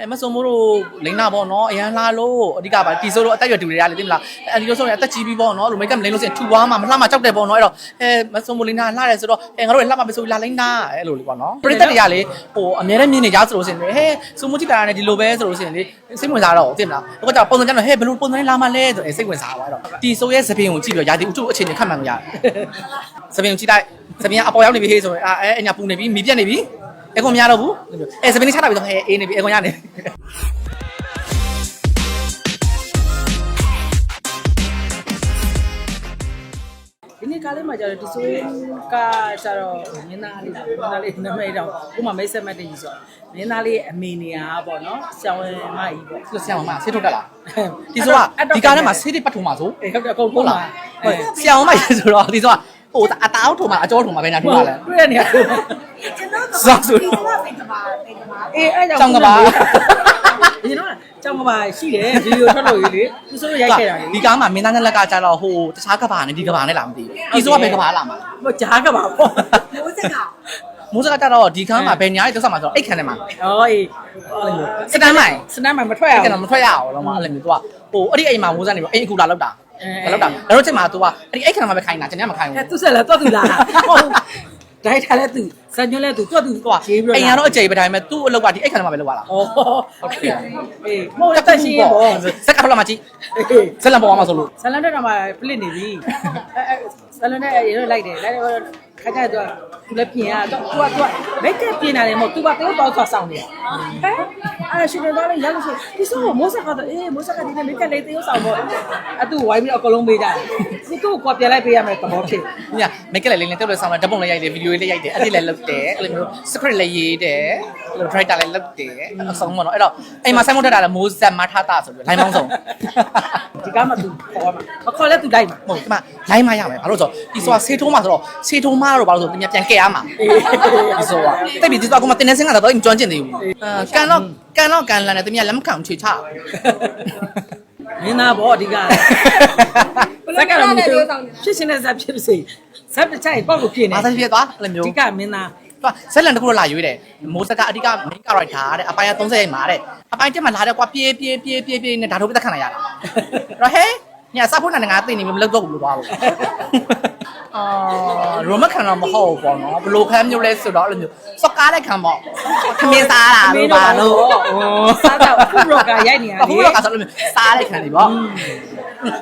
အဲမစုံမိုးတို့လိန်နာပေါ့နော်အရန်လာလို့အဓိကပါတီဆိုလို့အသက်ရွယ်တူတွေရတယ်သိမလားအဲဒီလိုဆိုရင်အသက်ကြီးပြီးပေါ့နော်လူမိတ်ကမလိန်လို့ဆိုရင်ထူသွားမှာမလှမှာကြောက်တယ်ပေါ့နော်အဲ့တော့အဲမစုံမိုးလိန်နာလှတယ်ဆိုတော့အဲငါတို့လည်းလှမှာပဲဆိုလာလိန်နာအဲ့လိုလေးပေါ့နော်ပရိသတ်တွေကလေဟိုအများနဲ့မြင်နေကြဆိုလို့ဆိုရင်ဟဲစုံမိုးကြည့်တာနဲ့ဒီလိုပဲဆိုလို့ဆိုရင်လေစိတ်ဝင်စားတော့သိမလားတော့ကြောင့်ပုံစံကြတော့ဟဲဘယ်လိုပုံစံနဲ့လာမှလဲဆိုရင်စိတ်ဝင်စားသွားတော့တီဆိုရဲ့သပင်ကိုကြည့်ပြီးရာဒီဥတုအခြေအနေခတ်မှန်လို့ရတယ်သပင်ကိုကြည့်လိုက်သပင်ကအပေါ်ရောက်နေပြီဟေးဆိုရင်အဲအညာပူနေပြီမီးပြတ်နေပြီ အကွန်မရတော့ဘူးအဲသပင်လေးချတာပြီးတော့ဟဲအေးနေပြီအကွန်ရနေဒီနေ့ကားလေးမှာကျတော့ဒီဆိုရင်ကကျတော့မင်းသားလေးမင်းသားလေးနမိတ်တော့ဥမာမိတ်ဆက်မတ်တကြီးဆိုမင်းသားလေးအမေနေရပေါ့နော်ဆောင်းဝဲမကြီးပေါ့ဒီဆရာမဆေးထုတ်တက်လာဒီဆိုကဒီကားထဲမှာဆေးတွေပတ်ထုံမှာဆိုအေးဟုတ်တယ်အကုန်ဟုတ်လုံးလားလားဟုတ်ဆရာမကြီးဆိုတော့ဒီဆိုက ဟိုအတားထုံမှာအကျော်ထုံမှာပဲညာထုံမှာလဲတွေ့ရနေရကျွန်တော်တို့စောဆိုဒီကပိတ်ကပါပိတ်ကပါအေးအဲ့ကြောင့်ကြောင်ကပါဒီတော့ကြောင်ကပါရှိတယ်ဗီဒီယိုထွက်လို့လေဒီဆိုရိုက်ခဲ့တာလေဒီကားမှာမင်းသားနဲ့လက်ကကြတော့ဟိုတခြားကဘာနဲ့ဒီကဘာနဲ့လာမသိဘူးဒီဆိုကဘယ်ကဘာလာမှာဟိုဂျားကပါပေါ့မိုးစက်ကမိုးစကကြတော့ဒီကားမှာဘယ်ညာရေးတက်ဆက်မှာဆိုတော့အိတ်ခံထဲမှာဟောအေးအဲ့လိုစတန်မိုင်စနမ်းမှာမထွက်ရအဲ့ဘူးကတော့မထွက်ရအောင်တော့မအဲ့လိုမျိုးသူကဟိုအဲ့ဒီအိမ်မှာမိုးစနေပြီးအိမ်အကူလာလောက်တာ အဲလောက်တာဒါတော့ချက်မှာ तू ကအဲ့ဒီအိတ်ခံမှာပဲခိုင်းတာကျွန်တော်မခိုင်းအဲဘူး သူဆက်လာတော့သူလာဟုတ်ဒိုက်ထားလဲသူစံညွှန်းလဲသူတော့သူသူကရေးပြီးအိမ်ကတော့အကျိပဲဒါပေမဲ့သူ့အလုပ်ကဒီအိတ်ခံမှာပဲလုပ်ရတာဩဟုတ်ကဲ့အေးမဟုတ်တက်ရှိရင်ပေါ့စက်ကဖလာမကြည့်အေးစက်လန်ပေါ်မှာဆိုလို့ဇလန်တက်တော့မှပလစ်နေပြီအဲအဲဇလန်တက်ရေတော့လိုက်တယ်လိုက်တော့ခါကျတော့ သူလည်းပြင်ရတော့သူကသူကမိတ်ကပြင်လာတယ်မဟုတ်သူကတယောက်တော့သွားဆောင်နေတာဟဲ့အဲရှင်တော်လည်းရောက်လို့ဆိုဒီဆိုမိုးဆက်ကတော့အေးမိုးဆက်ကဒီနေ့မိတ်ကလေးတယောက်ဆောင်ပေါ့အတူဝိုင်းပြီးတော့အကုန်လုံးပေးကြတယ်ဒီကိုကွာပြန်လိုက်ပေးရမယ်သဘောဖြစ်ညမိတ်ကလေးလေးနဲ့တက်လို့ဆောင်လာဓာတ်ပုံလေးရိုက်တယ်ဗီဒီယိုလေးရိုက်တယ်အဲ့ဒီလည်းလုပ်တယ်အဲ့လိုမျိုး script လည်းရေးတယ်အဲ့လို writer လည်းလုပ်တယ်အဆုံးပေါ့နော်အဲ့တော့အိမ်မှာဆိုင်းမုတ်ထတာလည်းမိုးဆက်မထားတာဆိုပြီးလိုင်းမောင်းဆုံး ဒီကားမှသူခေါ်မှာမခေါ်လဲသူလိုက်မှာဟုတ်ဒီမှာလိုင်းမရမယ်ဘာလို့ဆိုတော့ဒီဆိုတာဆေးထိုးမှာဆိုတော့ဆေးထိုးမှာတော့ဘာလို့ဆိုတော့ပြန်ကဲရမှာအေးဒီဆိုတာတက်ပြီးဒီတော့ကမှတင်းနေစင်ကတော့ကျွမ်းကျင်နေဘူးအာကန်တော့ကန်တော့ကန်လာတယ်တမီးလက်မခံချွေချမင်းသားပေါ့အဓိကဇက်ကတော့မဖြစ်ဖြစ်ရှင်တဲ့ဇက်ဖြစ်စေဇက်တစ်ချိုင်ပေါ့ကိုဖြစ်နေမာသပြည့်သွားအဲ့လိုမျိုးအဓိကမင်းသား သူကဇက်လန်တစ်ခုတော့လာရွေးတယ်မိုးစကအဓိက main character တဲ့အပိုင်းက30ရိုက်မှာတဲ့အပိုင်းတက်မှာလာတယ်ကွာပြေးပြေးပြေးပြေးပြေးနဲ့ဒါတို့ပြသက်ခံလိုက်ရတာအဲ့တော့ဟဲ့ညစဖို့နဲ့ငါသိနေပြီမလုပ်တော့ဘူးလို့သွားလို့အာရိုမခံတော့မဟုတ်ဘူးပေါ့နော်ဘယ်လိုခံမျိုးလဲဆိုတော့အဲ့လိုမျိုးစော့ကားတဲ့ခံပေါ့ခမင်းစားတာလို့ပါလို့စားတော့ခုရောကရိုက်နေရအခုတော့ကဆိုလို့စားတဲ့ခံနေပေါ့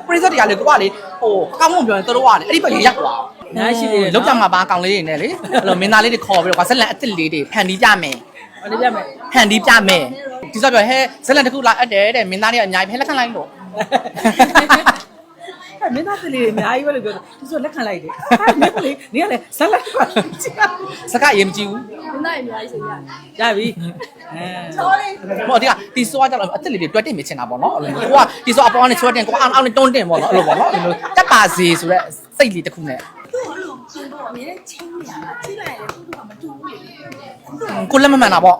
ပရိသတ်တွေကလေကိုကလေဟိုကောင်းမွန်ပြောရင်တို့ကလေအဲ့ဒီဘက်ရေရောက်သွား နားရှိတယ်လောက်ကြမှာပါကောင်လေးတွေနဲ့လေအဲ့လိုမင်းသားလေးတွေခေါ်ပြီးတော့ကွာဇက်လန်အစ်စ်လေးတွေဖန်တီးပြမယ်ဘာလို့ပြမယ်ဖန်တီးပြမယ်ဒီဆိုပြောဟဲဇက်လန်တစ်ခုလာအပ်တယ်တဲ့မင်းသားတွေကအများကြီးဖဲလက်ခံလိုက်လို့ အဲမင်းသားကလေးအများကြီးပဲလို့ပြောတယ်ဒီဆိုလက်ခံလိုက်တယ်ဟာမင်းကလေးနေရလေဇက်လက်ကကြည့်စကားရေးမကြည့်ဘူးမင်းသားအများကြီးဆိုရတယ်ရပြီအဲတော်လေးဟိုဒီကဒီဆိုကကြတော့အစ်စ်လေးတွေတွက်တင်မြင်ချင်တာပေါ့နော်အဲ့လိုမျိုးကိုကဒီဆိုအပေါ်ကနေချွတ်တင်ကိုကအောက်အောက်နဲ့တွန်းတင်ပေါ့နော်အဲ့လိုပေါ့နော်အဲ့လိုတက်ပါစေဆိုရက်စိတ်လေးတစ်ခုနဲ့သူ့ အဲ့လိုကျင်းတော့အများကြီးချင်းနေတာကြည့်လိုက်ရင်သူ့ကမတူဘူးလေကိုလက်မမှန်တာပေါ့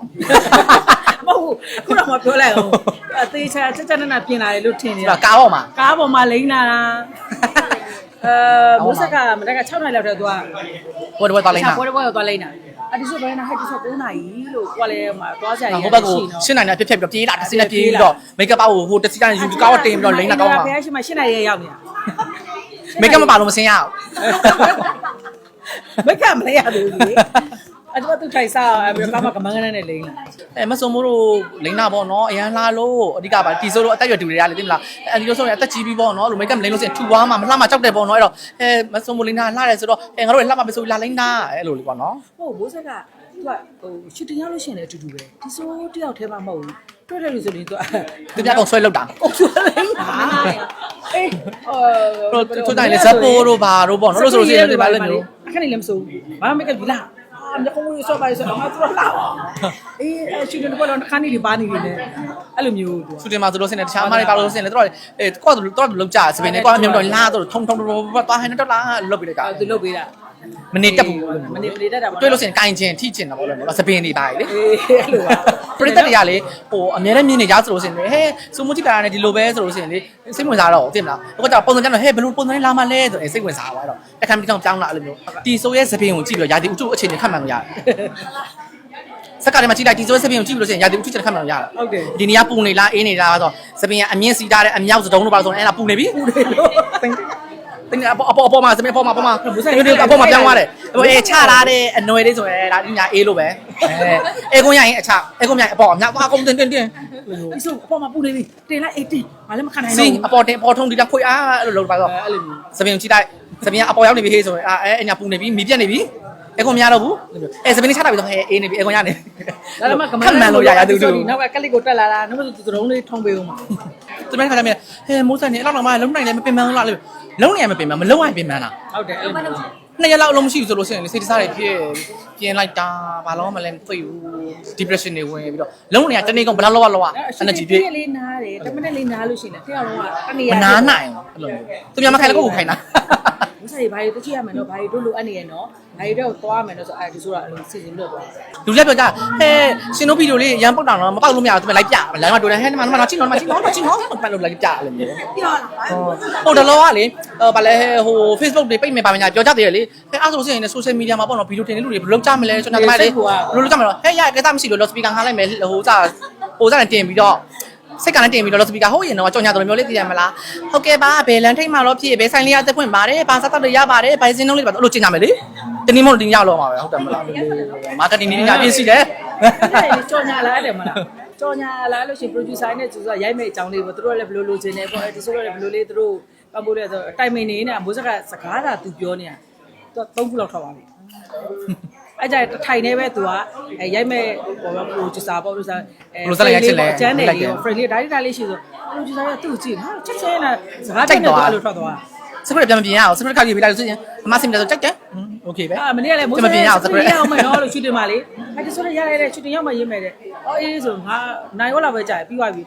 မဟုတ်ဘူးခုတော့မပြောလိုက်အောင်အသေးချာချက်ချက်နဲ့နဲ့ပြင်လာတယ်လို့ထင်နေဒီတာကကားပေါ်မှာ ကားပေါ်မှာလိမ့်လာတာအဲမိုးဆက်ကမတက်က6နာရီလောက်တည်းသွားဘယ်တော့သွားလိုက်တာပွဲပွဲရောက်သွားလိမ့်တာအဒီဆိုဘယ်နဲ့ဟဲ့ဒီဆို9နာရီလို့ကိုကလည်းဟိုသွားကြရဟိုဘက်ကိုရှင်းနိုင်တယ်ပြက်ပြက်ပြီးတော့ပြေးလာတစ်စီးနဲ့ပြေးပြီးတော့မိတ်ကပ်အောက်ကိုဟိုတစ်စီးတိုင်းယူကားကိုတင်ပြီးတော့လိမ့်တာကောင်းပါဖះရှိမှ7နာရီရောက်နေတာ မိတ်ကပ်မပါလို့မစင်းရအောင် မကမလဲရဘူးလေအဲ့တော့သူထိုင်စားအဲ့ကားမှာကမန်းကနေနဲ့လိမ့်လာအဲမစုံမိုးတို့လိမ့်တာပေါ့နော်အရန်လာလို့အဓိကပါတီဆိုလို့အသက်ရွယ်တူတွေရတယ်သိမလားအဲဒီလိုဆိုရင်အသက်ကြီးပြီးပေါ့နော်လူမိတ်ကပ်မလိမ့်လို့ဆိုရင်ထူသွားမှာမလှမှာကြောက်တယ်ပေါ့နော်အဲ့တော့အဲမစုံမိုးလိမ့်တာလှတယ်ဆိုတော့အဲငါတို့လည်းလှမှာပဲဆိုလာလိမ့်တာအဲ့လိုလေးပေါ့နော်ဟုတ်ဘိုးဆက်ကသူကဟိုရှစ်တင်ရလို့ရှိရင်လည်းအတူတူပဲဒီဆိုတယောက်တည်းမှမဟုတ်ဘူးတွေ့တယ်လို့ဆိုရင်သူကသူများကောင်ဆွဲလောက်တာအုပ်စုလိမ့်တာအေးဟိုတို့ထိုတိုင်းလေဇက်ပိုးတို့ဘာတို့ပေါ့နော်လို့ဆိုလို့ရှိရင်ဒီပါလိမ့်မျိုးအ ခက်နေလည်းမစိုးဘူးဘာမှမကဘူးလားအာမကုန်းရောပါဆိုတော့ငါတို့လာအေးရှူတယ်ကတော့ခန်းနေလေပါနေလေအဲ့လိုမျိုးသူစူတင်မှာဆိုလို့ရှိရင်တခြားအမားတွေပါလို့ရှိရင်လေတို့အဲကော့တို့တော့လုံးကြစပင်းနဲ့ကော့အမြုံတော့လာတော့ထုံထုံထုံသွားဟန်တော့လာလုတ်ပြီးလိုက်တာသူလုပ်ပေးတာ မနေတက်ဘူးမနေမနေတတ်တာပေါ့တွေ့လို့ရှိရင်ကင်ကျင်ထိကျင်တာပေါ့လေနော်စပင်းနေပါလေအေးအဲ့လိုပါပရိသတ်တွေကလေဟိုအများနဲ့မြင်နေကြဆိုလို့ရှိရင်ဟဲစူမူကြည့်တာနဲ့ဒီလိုပဲဆိုလို့ရှိရင်လေစိတ်ဝင်စားတော့သိမလားအခုကြောင့်ပုံစံကြတော့ဟဲဘယ်လိုပုံစံနဲ့လာမှလဲဆိုရင်စိတ်ဝင်စားသွားတော့တခါမှတစ်ခါပြောင်းလာအဲ့လိုမျိုးတီဆိုရဲ့စပင်းကိုကြည့်ပြီးရာဒီဥတုအခြေအနေခတ်မှန်လို့ရတယ်စက်ကထဲမှာကြည့်လိုက်ဒီဆိုစပင်းကိုကြည့်ပြီးလို့ရှိရင်ရာသီဥတုချက်ခတ်မှန်ရတာဟုတ်တယ်ဒီနေရာပူနေလားအေးနေလားဆိုစပင်းကအမြင့်စီးထားတဲ့အမြောက်စတုံးတို့ပါလို့ဆိုရင်အဲ့ဒါပူနေပြီပူနေလို့ တင်းအပေါ်အပေါ်အပေါ်မှာစပင်းအပေါ်မှာအပေါ်မှာဒီအပေါ်မှာပြောင်းသွားတယ်ဟိုအဲချထားတဲ့အနွယ်လေးဆိုရင်ဒါဒီညာအေးလို့ပဲအဲအဲကွန်ရရင်အချအဲကွန်ရရင်အပေါ်အမြောက်အကုန်တင်းတင်းတင်းဒီဆိုအပေါ်မှာပူနေပြီတင်လိုက်အေးတင်ဘာလည်းမခံနိုင်စီတော့ဘူးအပေါ်တင်အပေါ်ထုံဒီတာခွေအားအဲ့လိုလုပ်ပါတော့အဲ့လိုမျိုးစပင်းကိုကြည့်လိုက်စပင်းကအပေါ်ရောက်နေပြီဟေးဆိုရင်အဲအညာပူနေပြီမီးပြက်နေပြီအဲကွန်မရတော့ဘူးအဲစပင်းချတာပြီဆိုဟဲအေးနေပြီအဲကွန်ရနေဒါလည်းမကမခတ်မှန်လို့ရရတူတူနောက်ကကလစ်ကိုတက်လာတာနောက်မှသူတုံးလေးထုံပေးဦးမှာသူများခါကြမြဲဟဲမိုးစံနေအဲ့လောက်တော့မှလုံးနိုင်လည်းမပင်ပန်းဘူးလားလို့ လုံးနေရမပင်ပန်းမလုံးရပင်ပန်းလားဟုတ်တယ်အဲ့လိုမျိုးနှစ်ရက်လောက်အလုံးမရှိဘူးဆိုလို့ရှိရင်လေစိတ်တစားတွေဖြစ်ပြင်းလိုက်တာဘာလို့မလဲမသိဘူး depression တွေဝင်ပြီးတော့လုံးနေရတနေ့ကုန်ဘယ်လောက်လောက်လောက်อ่ะ energy ပြည့်လေးနားတယ်တမနဲ့လေးနားလို့ရှိရင်တယောက်လုံးကတနေမရာနာနိုင်ဘူးအဲ့လိုမျိုးသူများမခိုင်လည်းကိုယ်ကိုခိုင်တာ မဆိုင်ဘာတွေတချိရမယ်နော်ဘာတွေတို့လိုအပ်နေရနော်ဘာတွေတော့သွားမယ်နော်ဆိုအဲဒီဆိုတာအဲ့လိုစီစဉ်လို့သွားလူလက်ပြောကြဟဲရှင်တို့ဗီဒီယိုလေးရန်ပုတ်တာတော့မပောက်လို့မရဘူးသူလိုက်ပြလမ်းမှာတွေ့တယ်ဟဲဒီမှာဒီမှာချင်းတော့ချင်းတော့ချင်းတော့ပတ်လို့လိုက်ပြအဲ့လိုမျိုးပြောလာပါဟိုတလောကလေဟိုဗာလဲဟို Facebook တွေပိတ်မယ်ပါမညာပြောကြသေးတယ်လေအဲအဲ့ဆိုလို့ရှိရင်လည်း social media မှာပေါ့နော်ဗီဒီယိုတင်တဲ့လူတွေဘယ်လိုကြမလဲကျွန်တော်ကမှလေဘယ်လိုလုပ်ကြမလဲဟဲ့ရကစားမရှိလို့ loud speaker ငှားလိုက်မယ်ဟိုစားဟိုစားနဲ့တင်ပြီးတော့ စိတ်ကလည်းတင်ပြီးတော့ loud speaker ဟုတ်ရင်တော့ကြောင်ညာတော်မျိုးလေးသိရမလားဟုတ်ကဲ့ပါဘယ်လန်ထိတ်မှတော့ဖြစ်ဘယ်ဆိုင်လေးရသက်ဖွင့်ပါတယ်ဘာစားတော့ရပါတယ်ဘိုင်စင်းလုံးလေးပါအဲ့လိုကျင်ကြမယ်လေတနည်းမလို့တင်ရတော့မှာပဲဟုတ်တယ်မလားမာကတင်နေညာပြည့်စီတယ်အဲ့ကြော်ညာလာတယ်မလားကြော်ညာလာလို့ရှိရင် producer နဲ့သူကရိုက်မဲ့အကြောင်းလေးပေါ့သူတို့လည်းဘယ်လိုလိုချင်တယ်ပေါ့အဲဒီဆိုတော့လည်းဘယ်လိုလေးသူတို့ပံ့ပိုးလဲဆိုတိုင်မင်နေနဲ့မိုးစကစကားသာသူပြောနေတာသူသုံးခုလောက်ထောက်ပါပြီ အဲ့ကြတထိုင်နေပဲသူကအဲရိုက်မဲ့ပေါ်တော့ producer ပေါ့ producer အဲ producer ရိုက်ချင်လဲအကျန်းနယ်လေးပေါ့ friendly ဒါလေးဒါလေးရှိဆို producer ကသူ့ကိုကြည့်ဟာချက်ချင်းလာစကားတိုက်တော့အဲ့လိုထွက်သွား script ပြန်မပြင်ရအောင် script ခါကြည့်ပေးလိုက်လို့ဆိုရင်အမစင်တယ်ဆိုကြိုက်တယ် okay ပဲအာမနေ့ကလည်းမိုးစင်ပြင်ရအောင် script ရအောင်မယ်နော်လို့ချွတ်တင်ပါလေအဲ့ဒါဆိုတော့ရလိုက်တဲ့ချွတ်တင်ရောက်မှရေးမယ်တဲ့အော်အေးဆိုငါနိုင်ရောလာပဲကြာပြီးသွားပြီ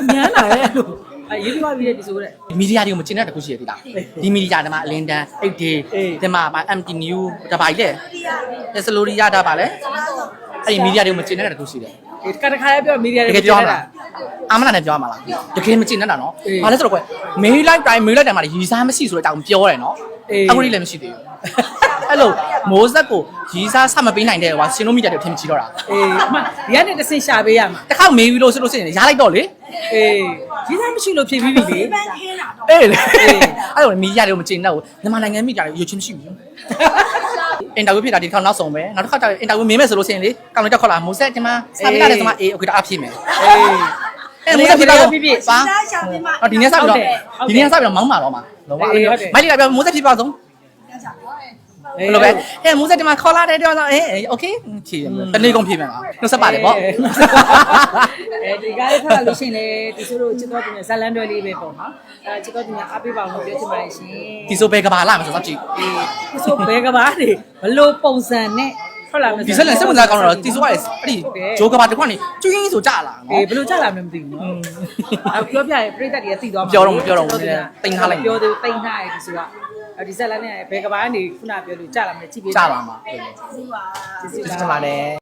အများလာရဲ့လို့ အဲရေးပြီးသွားပြီတဲ့ဒီဆိုတဲ့ မီဒီယာတွေကိုမကျင်တဲ့တခုရှိရသေးလားဒီမီဒီယာတွေမှာအလင်းတန်း8 day ဒီမှာ MT new ဒါပါလေလက်စလိုရီယာဒါပါလေအဲ့ဒီမီဒီယာတွေကိုမကျင်တဲ့တခုရှိတယ်ဒီကတခါလေးပြောမီဒီယာတတွေ ကယ်ပြောမှာအာမနာနဲ့ပြောမှာလားတကယ်မကျင်တတ်တာနော်ဘာလဲဆိုတော့ကွမေးလိုက်တိုင်းမေးလိုက်တိုင်းမှာရီစားမရှိဆိုတဲ့အကြောင်းပြောတယ်နော်အခုလည်းမရှိသေးဘူးအဲ့လိုမိုးဆက်ကိုရီစားဆမပေးနိုင်တဲ့ဟိုရှင်တို့မီဒီယာတွေထင်မကြည့်တော့တာအေးအမဒီကနေတစ်ဆင့်ရှာပေးရမှာတစ်ခါမေးပြီးလို့ဆိုလို့ရှိရင်ရားလိုက်တော့လေအေး ကြီးစားမရှိလို့ဖြည့်ပြီးပြီလေ ပန်းခင်းတာတော့ အေးလေအဲ့လိုမီဒီယာတွေကိုမကျင်တော့ဘူးမြန်မာနိုင်ငံမီဒီယာတွေရွေးချင်းမရှိဘူးအင်တာဗျူးဖြစ်တာဒီတစ်ခါနောက်ဆုံးပဲနောက်တစ်ခါကျရင်အင်တာဗျူးမင်းမယ်ဆိုလို့ရှိရင်လေကောင်းလိုက်တော့ခေါ်လာမိုးဆက်ဒီမှာစာပေးရတယ်ဆိုမှအေးโอเคတော့အဖြစ်မယ် အေး အဲမိုးဆက်ဖြစ်တော့ပါ စားချောင်းဒီမှာ အော်ဒီနေ့စပြီးတော့ဒီနေ့စပြီးတော့မောင်းပါတော့မှာလုံးဝမိုက်လေးကပြောမိုးဆက်ဖြစ်ပါဆုံး ဘယ်လိုပဲအဲမိုးဆက်ဒီမှာခေါ်လာတယ်တော့အေးโอเคဖြည့်တနေ့ကုန်ဖြည့်မယ်လားနှုတ်ဆက်ပါတယ်ပေါ့ အဲဒီကားလေးဖတ်လာလို့ရှိရင်လေဒီဆိုတော့ချစ်တော်သူနဲ့ဇလန်တွဲလေးပဲပေါ့နော်အဲချစ်တော်သူနဲ့အားပေးပါအောင်လို့ပြောချင်ပါတယ်ရှင် ဒီဆိုဘယ်ကဘာလာမှာဆိုတော့ကြည့် အေးဒီဆိုဘဲကဘာတွေဘလို့ပုံစံနဲ့ထွက်လာမယ် ဒီဆက်လက်စိတ်ဝင်စားကောင်းတော့ဒီဆိုကအဲ့ဒီဂျိုးကဘာတခွန်းနေကျွင်းဆိုကြလာ အေး နော် ဘလို့ကြလာမလဲမသိဘူးနော်အဲပြောပြရင်ပြိတ္တတွေကသိသွားမှာ ပြောတော့မပြောတော့ဘူးတိန်ထားလိုက် ပြောသေးတိန်ထားရဒီဆိုတာအဲ ဒီဇက်လန်နဲ့ဘဲကဘာကနေခုနပြောလို့ကြလာမယ်ကြည့်ပေးကြလာမှာစီးပါကျေးဇူးကျေးပါဇူးတင်ပါတယ်